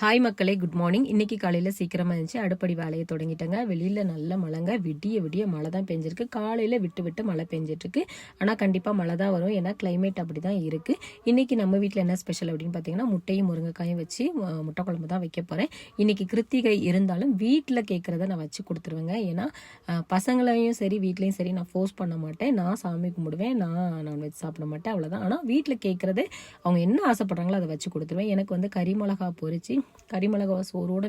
Hi மக்களே. Good morning இன்னைக்கு காலையில் சீக்கிரமாக இருந்துச்சு அடுப்படி வேலையை தொடங்கிட்டேங்க. வெளியில் நல்ல மழைங்க. விடிய விடிய மழை தான் பெஞ்சிருக்கு. காலையில் விட்டு விட்டு மழை பெஞ்சிட்ருக்கு ஆனால் கண்டிப்பாக மழை தான் வரும். ஏன்னா கிளைமேட் அப்படி தான் இருக்குது இன்னைக்கு நம்ம வீட்டில் என்ன ஸ்பெஷல் அப்படின்னு பார்த்தீங்கன்னா முட்டையும் முருங்கைக்காயும் வச்சு முட்டை குழம்பு தான் வைக்க போகிறேன் இன்னைக்கு கிருத்திகை இருந்தாலும் வீட்டில் கேட்குறத நான் வச்சு கொடுத்துருவேங்க. ஏன்னா பசங்களையும் சரி வீட்லேயும் சரி நான் ஃபோர்ஸ் பண்ண மாட்டேன். நான் சாமி கும்பிடுவேன். நான் நான்வெஜ் சாப்பிட மாட்டேன். அவ்வளோதான் ஆனால் வீட்டில் கேட்குறது அவங்க என்ன ஆசைப்படுறாங்களோ அதை வச்சு கொடுத்துருவேன். எனக்கு வந்து கறி மிளகா பொரிச்சு கறி மிளகா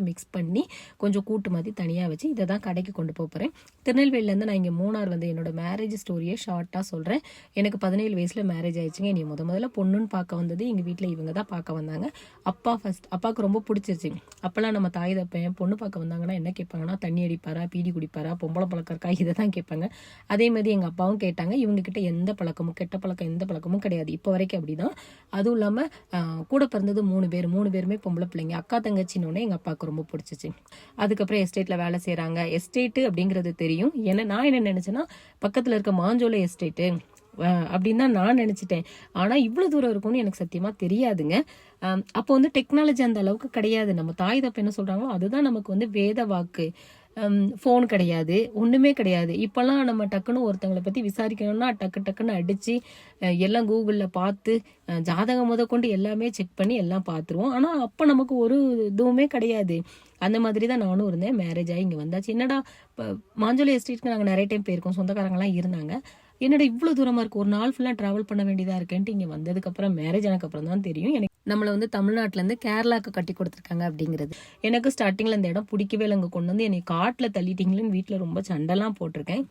மிக்ஸ் பண்ணி கொஞ்சம் கூட்டு மாதிரி தனியாக வச்சு இதை தான் கடைக்கு கொண்டு போக போகிறேன் திருநெல்வேலியிலேருந்து நான் இங்கே மூணார் வந்து என்னோடய மேரேஜ் ஸ்டோரியை ஷார்ட்டாக சொல்கிறேன் எனக்கு பதினேழு வயசில் மேரேஜ் ஆயிடுச்சுங்க. நீ முத முதல்ல பொண்ணுன்னு பார்க்க வந்தது எங்கள் வீட்டில் இவங்க தான் பார்க்க வந்தாங்க. அப்பா ஃபர்ஸ்ட் அப்பாவுக்கு ரொம்ப பிடிச்சிருச்சு. அப்போல்லாம் நம்ம தாய் தப்பேன் பொண்ணு பார்க்க வந்தாங்கன்னா என்ன கேட்பாங்கன்னா தண்ணி அடிப்பாரா பீடி குடிப்பாரா பொம்பளை பழக்கம் இருக்கா இதை தான் கேட்பாங்க. அதே மாதிரி எங்கள் அப்பாவும் கேட்டாங்க இவங்கக்கிட்ட எந்த பழக்கமும் கெட்ட பழக்கம் எந்த பழக்கமும் கிடையாது. இப்போ வரைக்கும் அப்படிதான். அதுவும் இல்லாமல் கூட பிறந்தது மூணு பேர். மூணு பேருமே பொம்பளை பிள்ளைங்க. அக்கா தங்கச்சின்னு எங்கள் அப்பாவுக்கு ரொம்ப பிடிச்சிச்சு. அதுக்கப்புறம் எஸ்டேட்டில் வேலை செய்கிறாங்க எஸ்டேட்டு அப்படிங்கிறது தெரியும். ஏன்னா நான் என்ன நினச்சேன்னா பக்கத்தில் இருக்க மாஞ்சோலை எஸ்டேட்டு. அப்படின்னு தான் நான் நினச்சிட்டேன். ஆனால் இவ்வளோ தூரம் இருக்கும்னு எனக்கு சத்தியமாக தெரியாதுங்க. அப்போ வந்து டெக்னாலஜி அந்த அளவுக்கு கிடையாது. நம்ம தாய் தப்பு என்ன சொல்கிறாங்களோ அதுதான் நமக்கு வந்து வேத வாக்கு. ஃபோன் கிடையாது. ஒன்றுமே கிடையாது. இப்போல்லாம் நம்ம டக்குன்னு ஒருத்தங்களை பற்றி விசாரிக்கணும்னா டக்கு டக்குன்னு அடித்து எல்லாம் கூகுளில் பார்த்து ஜாதகம் முத கொண்டு எல்லாமே செக் பண்ணி எல்லாம் பார்த்துருவோம். ஆனால் அப்போ நமக்கு ஒரு இதுவுமே கிடையாது. அந்த மாதிரி தான் நானும் இருந்தேன். மேரேஜ் ஆகி இங்கே வந்தாச்சு. என்னடா இப்போ மாஞ்சோலி எஸ்டேட்க்கு நாங்கள் நிறைய டைம் போயிருக்கோம். சொந்தக்காரங்களாம் இருந்தாங்க. என்னடா இவ்வளோ தூரமாக இருக்குது ஒரு நாள் ஃபுல்லாக ட்ராவல் பண்ண வேண்டியதாக இருக்கேன்ட்டு இங்கே வந்ததுக்கப்புறம் மேரேஜ் ஆனதுக்கப்புறம் தான் தெரியும். எனக்கு நம்மளை வந்து தமிழ்நாட்டிலேருந்து கேரளாக்கு கட்டி கொடுத்துருக்காங்க அப்படிங்கிறது. எனக்கு ஸ்டார்டிங்கில் இந்த இடம் பிடிக்கவே இல்லை அங்கே கொண்டு வந்து என்னை காட்டில் தள்ளிட்டீங்களேன்னு வீட்டில் ரொம்ப சண்டைலாம் போட்டிருக்கேன்.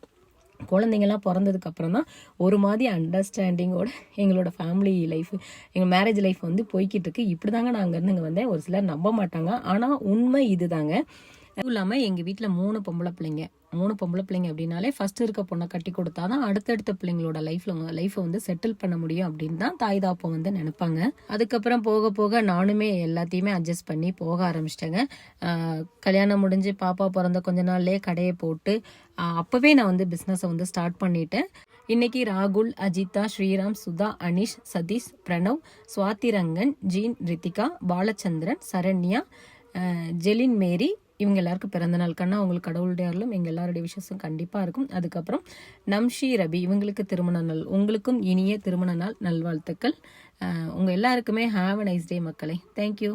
குழந்தைங்கள்லாம் பிறந்ததுக்கு அப்புறம் தான் ஒரு மாதிரி அண்டர்ஸ்டாண்டிங்கோட எங்களோட ஃபேமிலி லைஃப் எங்கள் மேரேஜ் லைஃப் வந்து போய்கிட்டு இருக்கு. இப்படி தாங்க நான் அங்கேருந்து இங்கே வந்தேன். ஒரு சிலர் நம்ப மாட்டாங்க. ஆனால் உண்மை இதுதாங்க. அதுவும் இல்லாமல் எங்கள் வீட்டில் மூணு பொம்பளை பிள்ளைங்க. மூணு பொம்பளை பிள்ளைங்க அப்படின்னாலே ஃபர்ஸ்ட் இருக்க பொண்ணை கட்டி கொடுத்தா தான் அடுத்தடுத்த பிள்ளைங்களோட லைஃப்ல லைஃப்பை வந்து செட்டில் பண்ண முடியும் அப்படின்னு தான் தாய் தாப்பம் வந்து நினைப்பாங்க. அதுக்கப்புறம் போக போக நானுமே எல்லாத்தையுமே அட்ஜஸ்ட் பண்ணி போக ஆரம்பிச்சிட்டேங்க. கல்யாணம் முடிஞ்சு பாப்பா பிறந்த கொஞ்ச நாள்லயே கடையை போட்டு அப்போவே நான் வந்து பிஸ்னஸை வந்து ஸ்டார்ட் பண்ணிட்டேன். இன்னைக்கு ராகுல் அஜிதா ஸ்ரீராம் சுதா அனிஷ் சதீஷ் பிரணவ் சுவாதி ரங்கன் ஜீன் ரித்திகா பாலச்சந்திரன் சரண்யா ஜெலின் மேரி இவங்க எல்லாருக்கும் பிறந்த நாள் கண்ணா உங்களுக்கு கடவுளுடைய அருளும் எங்கள் எல்லாருடைய விஷயமும் கண்டிப்பாக இருக்கும். அதுக்கப்புறம் நம்ஷி ரபி இவங்களுக்கு திருமண நாள். உங்களுக்கும் இனிய திருமண நாள். நல்வாழ்த்துக்கள். உங்கள் எல்லாருக்குமே ஹாவ் அ நைஸ் டே மக்களே. தேங்க்யூ